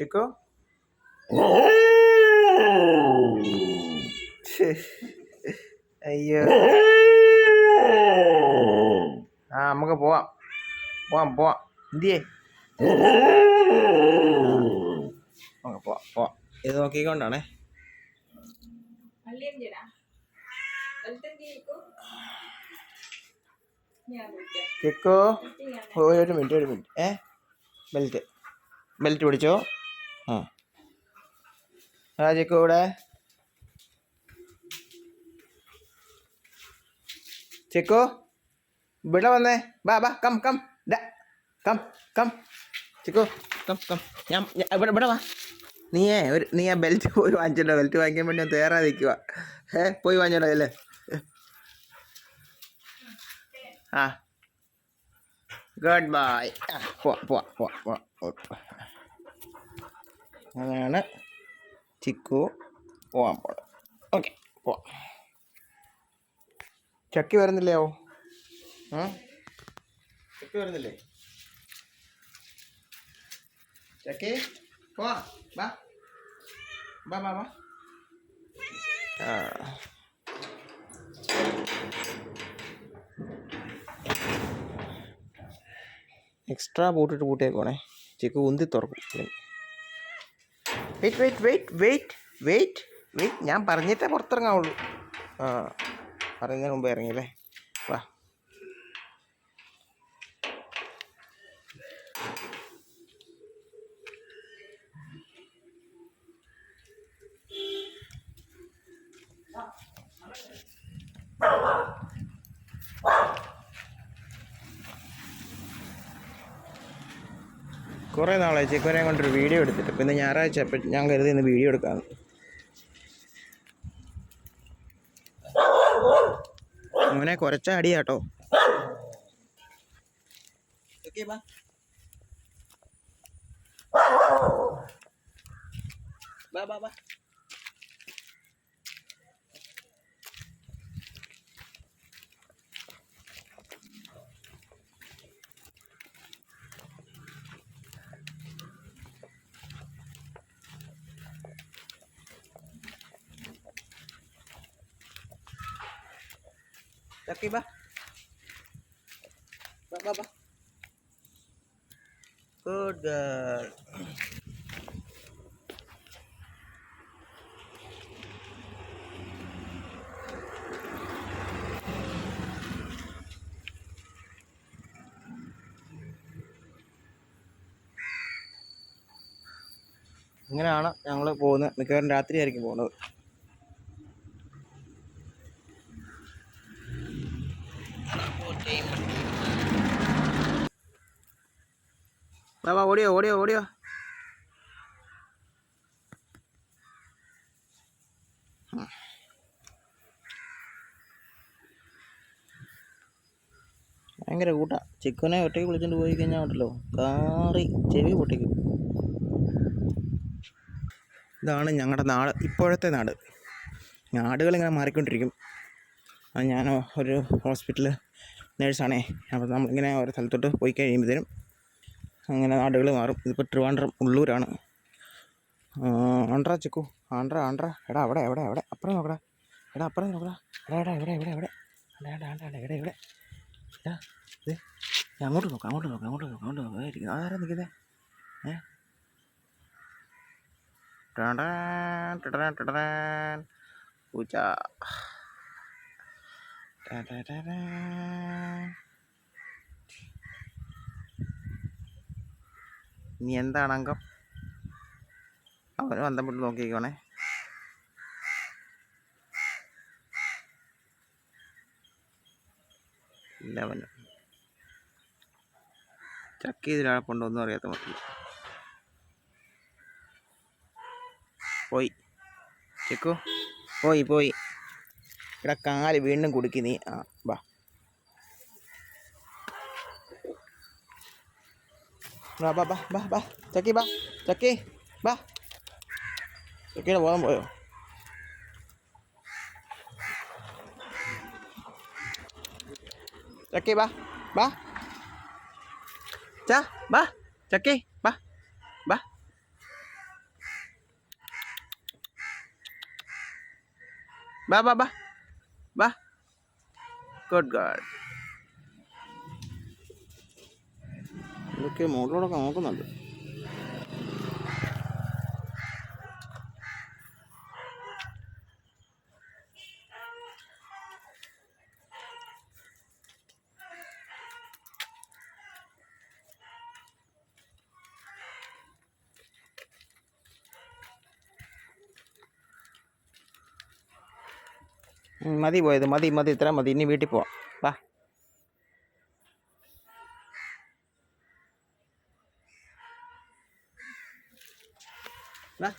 Chico. അയ്യോ. ആ നമുക്ക് പോവാം. പോവാം പോവാം. എന്തിയേ പോവാം പോവാം. ഇത് നോക്കിക്കൊണ്ടാണേ. ചെക്കോ? ഒരു മിനിറ്റ് ഒരു മിനിറ്റ്. ഏ? ബെൽറ്റ്. ബെൽറ്റ് പിടിച്ചോ? ആ. ചിക്കു ഇവിടെ ചിക്കു ഇവിടെ വന്നേ. ബാ ബാ കം കം. ഡാ come come. Chikku come come. ഞാൻ ഇവിടെ ഇവിടെ വാ. നീയേ ഒരു നീ ആ ബെൽറ്റ് പോയി വാങ്ങിച്ചല്ലോ. ബെൽറ്റ് വാങ്ങിക്കാൻ വേണ്ടി ഞാൻ തയ്യാറാ നിൽക്കുക ഏ പോയി വാങ്ങിച്ചോ അല്ലേ? ആ. Goodbye. പോവാ പോവാ പോവാ പോവാ. അതാണ് ചിക്കു പോവാൻ പോണം ഓക്കെ പോവാം. ചക്കി വരുന്നില്ലയോ? ചക്കി വരുന്നില്ലേ? ചക്കി പോവാ ആ. എക്സ്ട്രാ പൂട്ടിട്ട് പൂട്ടിയേക്കോണേ ചിക്കു ഉന്തി തുറക്കും. Wait wait wait wait wait wait ഞാൻ പറഞ്ഞിട്ടേ പുറത്തിറങ്ങാവുള്ളൂ. ആ പറയുന്നതിന് മുമ്പ് ഇറങ്ങിയല്ലേ? വാ. കുറേ നാളായി ചിക്കുനെ കൊണ്ടൊരു വീഡിയോ എടുത്തിട്ട്. പിന്നെ ഞായറാഴ്ച അപ്പം ഞാൻ കരുതി ഇന്ന് വീഡിയോ എടുക്കാൻ. മോനെ കുറച്ച അടിയാട്ടോ. ബാ ബാ ബാ. Laki ba? Ba, ba, ba. Good girl. ഇങ്ങനെയാണ് ഞങ്ങൾ പോകുന്നത് മിക്കവാറും രാത്രിയായിരിക്കും പോകുന്നത് വാ ഓടിയോ ഓടിയോ ഓടിയോ ഭയങ്കര കൂട്ടാ. ചിക്കനെ ഒറ്റയ്ക്ക് വിളിച്ചോണ്ട് പോയി കഴിഞ്ഞാൽ ഉണ്ടല്ലോ. കാറി ചെവി പൊട്ടിക്കും. ഇതാണ് ഞങ്ങളുടെ നാട്. ഇപ്പോഴത്തെ നാട്. നാടുകളിങ്ങനെ മാറിക്കൊണ്ടിരിക്കും. അത് ഞാൻ ഒരു ഹോസ്പിറ്റൽ നേഴ്സാണേ. അപ്പോൾ നമ്മളിങ്ങനെ ഓരോ സ്ഥലത്തോട്ട് പോയി കഴിയുമ്പോഴത്തേനും അങ്ങനെ നാടുകൾ മാറും. ഇതിപ്പോൾ ട്രിവാൻഡ്രം ഉള്ളൂരാണ്. ആണ്ട്ര ചിക്കു. ആണ്ട്ര ആണ്ട്ര എടാ അവിടെ എവിടെ എവിടെ അപ്പുറം നോക്കടാ. എടാ അപ്പുറം നോക്കടാ. എടാ എടാ ഇവിടെ ഇവിടെ ഇവിടെ എടാ എടാ എടാ എടാ ഇവിടെ എടാ ഇത് അങ്ങോട്ട് നോക്കാം അങ്ങോട്ട് നോക്കാം അങ്ങോട്ട് നോക്കാം അങ്ങോട്ട് നോക്കാം. ആരാ നിൽക്കുന്നത് ഏ? ടടാൻ, ടടാൻ, ടടാൻ. പൂച്ച. ടടാടാടാ. നീ എന്താണ് അംഗം അവന് ബന്ധപ്പെട്ട് നോക്കിക്കോണേ. ഇല്ല അവന് ചക്ക ഇതിലാണ് ഒന്നും അറിയാത്ത മട്ടില്ല പോയി. ചെക്കോ. പോയി പോയി. ഇവിടെ കാൽ വീണ്ടും കുടുക്കി നീ. ആ വാ. ബാ ബാ ബാ ബാ ബാ ചക്കി ബാ ചക്കി ബാ ചക്കിയുടെ ബോധം പോയോ? ചക്കി ബാ ബാ ചാ ബാ ചക്കി ബാ ബാ ബാ ബാ ബാ ബാ ഗുഡ് ഗാഡ്. ഇതൊക്കെ മുകളിലൂടെയൊക്കെ നോക്കുന്നുണ്ട്. മതി പോയത് മതി മതി ഇത്ര മതി ഇനി വീട്ടിൽ പോവാം വാ വാ